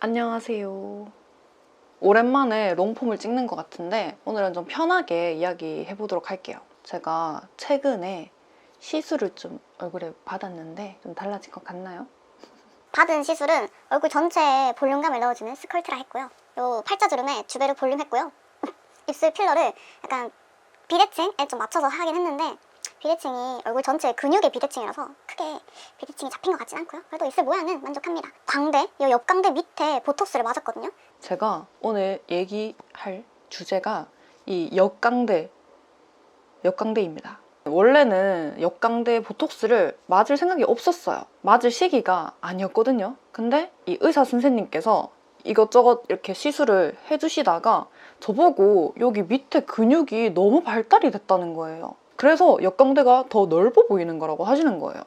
안녕하세요. 오랜만에 롱폼을 찍는 것 같은데 오늘은 좀 편하게 이야기해 보도록 할게요. 제가 최근에 시술을 좀 얼굴에 받았는데 좀 달라진 것 같나요? 받은 시술은 얼굴 전체에 볼륨감을 넣어주는 스컬트라 했고요. 요 팔자주름에 주베르 볼륨 했고요. 입술 필러를 약간 비대칭에 좀 맞춰서 하긴 했는데 비대칭이 얼굴 전체 근육의 비대칭이라서 크게 비대칭이 잡힌 것 같진 않고요. 그래도 입술 모양은 만족합니다. 광대, 요 옆광대 밑에 보톡스를 맞았거든요. 제가 오늘 얘기할 주제가 이 역광대, 역광대입니다. 원래는 역광대 보톡스를 맞을 생각이 없었어요. 맞을 시기가 아니었거든요. 근데 이 의사 선생님께서 이것저것 이렇게 시술을 해주시다가 저보고 여기 밑에 근육이 너무 발달이 됐다는 거예요. 그래서 역광대가 더 넓어 보이는 거라고 하시는 거예요.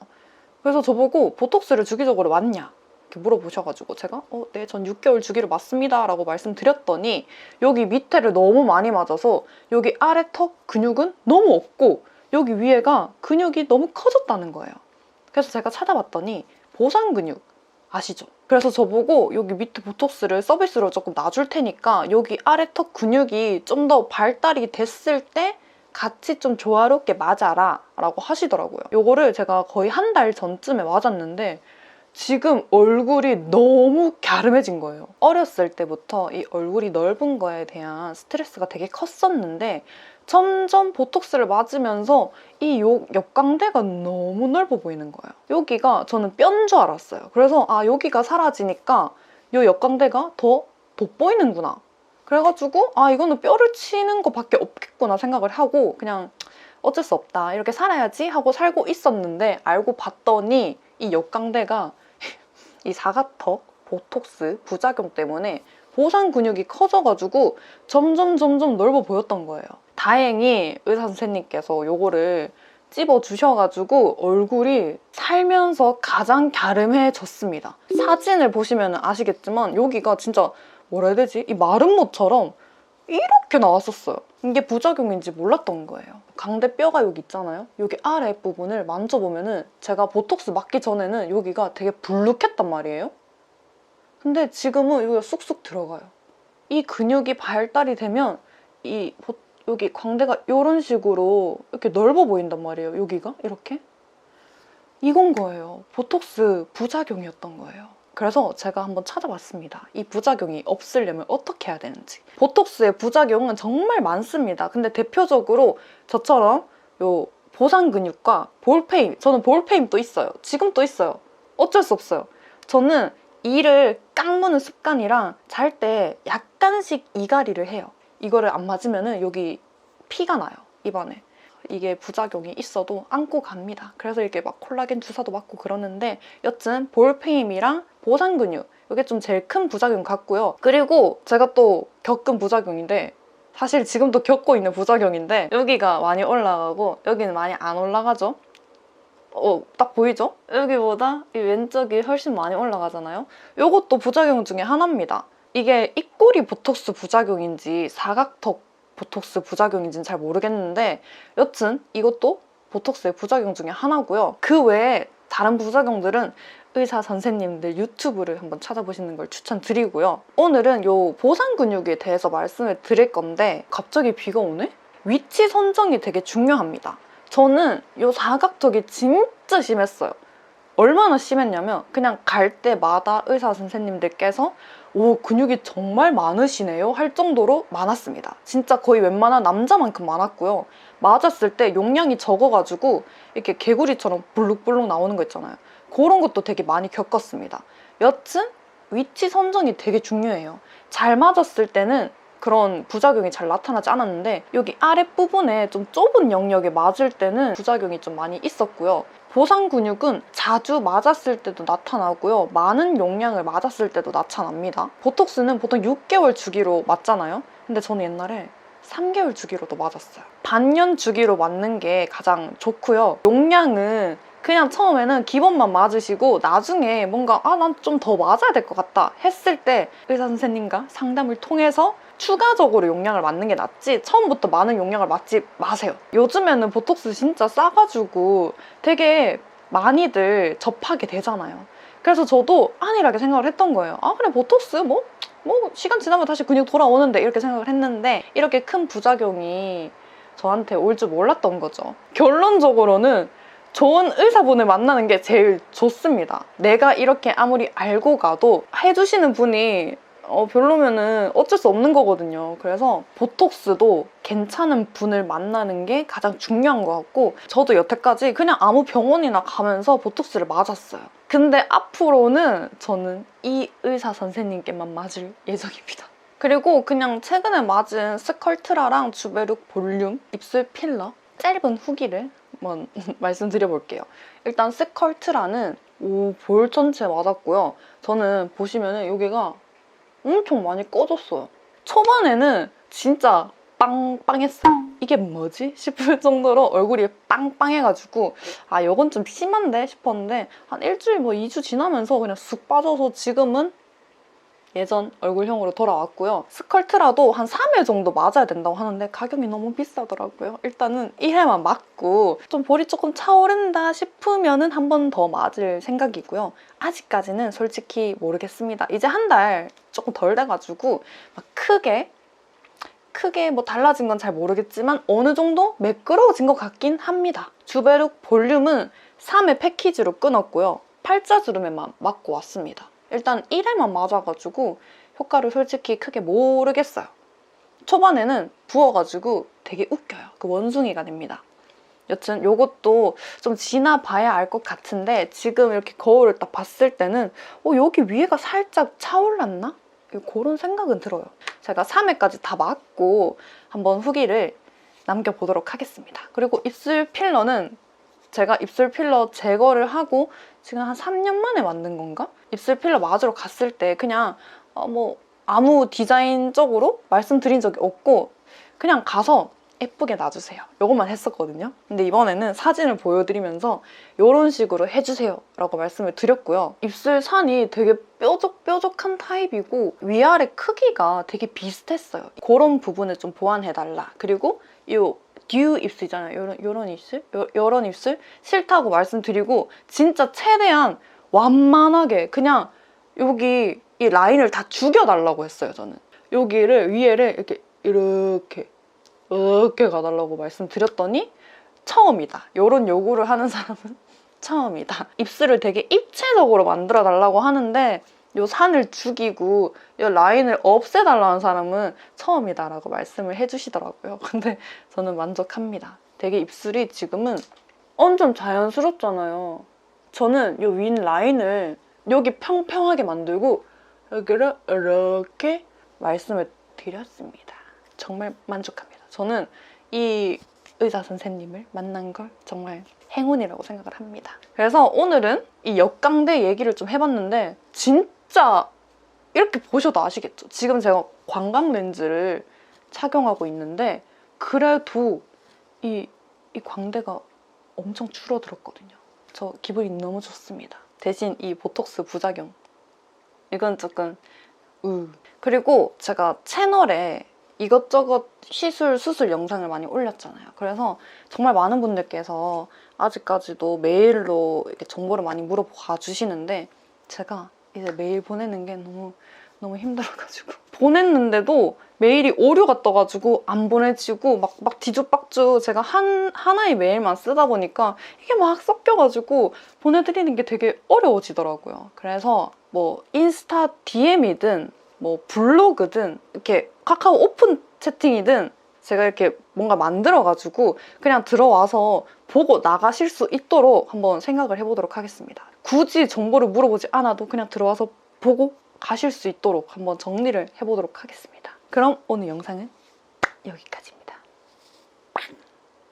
그래서 저보고 보톡스를 주기적으로 맞냐? 이렇게 물어보셔가지고 제가 어, 네, 전 6개월 주기로 맞습니다 라고 말씀드렸더니 여기 밑에를 너무 많이 맞아서 여기 아래 턱 근육은 너무 없고 여기 위에가 근육이 너무 커졌다는 거예요. 그래서 제가 찾아봤더니 보상 근육 아시죠? 그래서 저보고 여기 밑에 보톡스를 서비스로 조금 놔줄 테니까 여기 아래 턱 근육이 좀 더 발달이 됐을 때 같이 좀 조화롭게 맞아라 라고 하시더라고요. 요거를 제가 거의 한 달 전쯤에 맞았는데 지금 얼굴이 너무 갸름해진 거예요. 어렸을 때부터 이 얼굴이 넓은 거에 대한 스트레스가 되게 컸었는데 점점 보톡스를 맞으면서 이 요, 옆광대가 너무 넓어 보이는 거예요. 여기가 저는 뼈인 줄 알았어요. 그래서 아 여기가 사라지니까 요 옆광대가 더 돋보이는구나. 그래가지고 아 이거는 뼈를 치는 것밖에 없겠구나 생각을 하고 그냥 어쩔 수 없다 이렇게 살아야지 하고 살고 있었는데 알고 봤더니 이 역광대가 이 사각턱 보톡스 부작용 때문에 보상 근육이 커져가지고 점점 점점 넓어 보였던 거예요. 다행히 의사 선생님께서 요거를 찝어 주셔가지고 얼굴이 살면서 가장 갸름해졌습니다. 사진을 보시면 아시겠지만 여기가 진짜 뭐라 해야 되지? 이 마른 모처럼 이렇게 나왔었어요. 이게 부작용인지 몰랐던 거예요. 광대뼈가 여기 있잖아요. 여기 아래 부분을 만져보면 은 제가 보톡스 맞기 전에는 여기가 되게 불룩했단 말이에요. 근데 지금은 여기가 쑥쑥 들어가요. 이 근육이 발달이 되면 이 보- 여기 광대가 이런 식으로 이렇게 넓어 보인단 말이에요. 여기가 이렇게 이건 거예요. 보톡스 부작용이었던 거예요. 그래서 제가 한번 찾아봤습니다. 이 부작용이 없으려면 어떻게 해야 되는지. 보톡스의 부작용은 정말 많습니다. 근데 대표적으로 저처럼 요 보상 근육과 볼페임, 저는 볼페임도 있어요. 지금 도 있어요. 어쩔 수 없어요. 저는 이를 깡무는 습관이랑 잘 때 약간씩 이갈이를 해요. 이거를 안 맞으면은 여기 피가 나요. 입안에. 이게 부작용이 있어도 안고 갑니다. 그래서 이렇게 막 콜라겐 주사도 맞고 그러는데 여튼 볼페임이랑 보상 근육 이게 좀 제일 큰 부작용 같고요. 그리고 제가 또 겪은 부작용인데 사실 지금도 겪고 있는 부작용인데 여기가 많이 올라가고 여기는 많이 안 올라가죠. 어, 딱 보이죠? 여기보다 이 왼쪽이 훨씬 많이 올라가잖아요. 이것도 부작용 중에 하나입니다. 이게 입꼬리 보톡스 부작용인지 사각턱 보톡스 부작용인지는 잘 모르겠는데 여튼 이것도 보톡스의 부작용 중에 하나고요. 그 외에 다른 부작용들은 의사 선생님들 유튜브를 한번 찾아보시는 걸 추천드리고요. 오늘은 요 보상 근육에 대해서 말씀을 드릴 건데 갑자기 비가 오네? 위치 선정이 되게 중요합니다. 저는 요 사각턱이 진짜 심했어요. 얼마나 심했냐면 그냥 갈 때마다 의사 선생님들께서 오 근육이 정말 많으시네요 할 정도로 많았습니다. 진짜 거의 웬만한 남자만큼 많았고요. 맞았을 때 용량이 적어가지고 이렇게 개구리처럼 불룩불룩 나오는 거 있잖아요. 그런 것도 되게 많이 겪었습니다. 여튼 위치 선정이 되게 중요해요. 잘 맞았을 때는 그런 부작용이 잘 나타나지 않았는데 여기 아랫부분에 좀 좁은 영역에 맞을 때는 부작용이 좀 많이 있었고요. 보상 근육은 자주 맞았을 때도 나타나고요. 많은 용량을 맞았을 때도 나타납니다. 보톡스는 보통 6개월 주기로 맞잖아요. 근데 저는 옛날에 3개월 주기로도 맞았어요. 반년 주기로 맞는 게 가장 좋고요. 용량은 그냥 처음에는 기본만 맞으시고 나중에 뭔가 아 난 좀 더 맞아야 될 것 같다 했을 때 의사 선생님과 상담을 통해서 추가적으로 용량을 맞는 게 낫지 처음부터 많은 용량을 맞지 마세요. 요즘에는 보톡스 진짜 싸가지고 되게 많이들 접하게 되잖아요. 그래서 저도 안일하게 생각을 했던 거예요. 아 그래 보톡스 뭐? 뭐 시간 지나면 다시 근육 돌아오는데 이렇게 생각을 했는데 이렇게 큰 부작용이 저한테 올 줄 몰랐던 거죠. 결론적으로는 좋은 의사분을 만나는 게 제일 좋습니다. 내가 이렇게 아무리 알고 가도 해주시는 분이 어, 별로면은 어쩔 수 없는 거거든요. 그래서 보톡스도 괜찮은 분을 만나는 게 가장 중요한 것 같고 저도 여태까지 그냥 아무 병원이나 가면서 보톡스를 맞았어요. 근데 앞으로는 저는 이 의사 선생님께만 맞을 예정입니다. 그리고 그냥 최근에 맞은 스컬트라랑 주베룩 볼륨 입술 필러 짧은 후기를 한번 말씀드려 볼게요. 일단 스컬트라는 오, 볼 전체 맞았고요. 저는 보시면은 여기가 엄청 많이 꺼졌어요. 초반에는 진짜 빵빵했어요. 이게 뭐지? 싶을 정도로 얼굴이 빵빵해가지고 아 이건 좀 심한데 싶었는데 한 일주일 뭐 2주 지나면서 그냥 쑥 빠져서 지금은 예전 얼굴형으로 돌아왔고요. 스컬트라도 한 3회 정도 맞아야 된다고 하는데 가격이 너무 비싸더라고요. 일단은 1회만 맞고 좀 볼이 조금 차오른다 싶으면 은 한 번 더 맞을 생각이고요. 아직까지는 솔직히 모르겠습니다. 이제 한 달 조금 덜 돼가지고 막 크게 크게 뭐 달라진 건 잘 모르겠지만 어느 정도 매끄러워진 것 같긴 합니다. 주베룩 볼륨은 3회 패키지로 끊었고요. 팔자주름에만 맞고 왔습니다. 일단 1회만 맞아가지고 효과를 솔직히 크게 모르겠어요. 초반에는 부어가지고 되게 웃겨요. 그 원숭이가 됩니다. 여튼 요것도 좀 지나봐야 알 것 같은데 지금 이렇게 거울을 딱 봤을 때는 어, 여기 위에가 살짝 차올랐나? 그런 생각은 들어요. 제가 3회까지 다 맞고 한번 후기를 남겨보도록 하겠습니다. 그리고 입술 필러는 제가 입술 필러 제거를 하고 지금 한 3년 만에 만든 건가? 입술 필러 맞으러 갔을 때 그냥 어, 뭐 아무 디자인적으로 말씀드린 적이 없고 그냥 가서 예쁘게 놔주세요. 이것만 했었거든요. 근데 이번에는 사진을 보여드리면서 이런 식으로 해주세요 라고 말씀을 드렸고요. 입술 산이 되게 뾰족뾰족한 타입이고 위아래 크기가 되게 비슷했어요. 그런 부분을 좀 보완해달라. 그리고 이 듀 입술이잖아요. 요런, 요런 입술? 요, 요런 입술? 싫다고 말씀드리고 진짜 최대한 완만하게 그냥 여기 이 라인을 다 죽여달라고 했어요. 저는. 여기를 위에를 이렇게 이렇게 이렇게 가달라고 말씀드렸더니 처음이다. 이런 요구를 하는 사람은 처음이다. 입술을 되게 입체적으로 만들어 달라고 하는데 요 산을 죽이고 요 라인을 없애달라는 사람은 처음이다라고 말씀을 해주시더라고요. 근데 저는 만족합니다. 되게 입술이 지금은 엄청 자연스럽잖아요. 저는 요 윈 라인을 여기 평평하게 만들고 여기를 이렇게 말씀을 드렸습니다. 정말 만족합니다. 저는 이 의사 선생님을 만난 걸 정말 행운이라고 생각을 합니다. 그래서 오늘은 이 역강대 얘기를 좀 해봤는데 진짜 이렇게 보셔도 아시겠죠? 지금 제가 광각 렌즈를 착용하고 있는데 그래도 이, 이 광대가 엄청 줄어들었거든요. 저 기분이 너무 좋습니다. 대신 이 보톡스 부작용 이건 조금 으 그리고 제가 채널에 이것저것 시술, 수술 영상을 많이 올렸잖아요. 그래서 정말 많은 분들께서 아직까지도 메일로 이렇게 정보를 많이 물어봐 주시는데 제가 이제 메일 보내는 게 너무 너무 힘들어가지고 보냈는데도 메일이 오류가 떠가지고 안 보내지고 막, 막 뒤죽박죽 제가 한, 하나의 메일만 쓰다 보니까 이게 막 섞여가지고 보내드리는 게 되게 어려워지더라고요. 그래서 뭐 인스타 DM이든 뭐 블로그든 이렇게 카카오 오픈 채팅이든 제가 이렇게 뭔가 만들어가지고 그냥 들어와서 보고 나가실 수 있도록 한번 생각을 해보도록 하겠습니다. 굳이 정보를 물어보지 않아도 그냥 들어와서 보고 가실 수 있도록 한번 정리를 해보도록 하겠습니다. 그럼 오늘 영상은 여기까지입니다.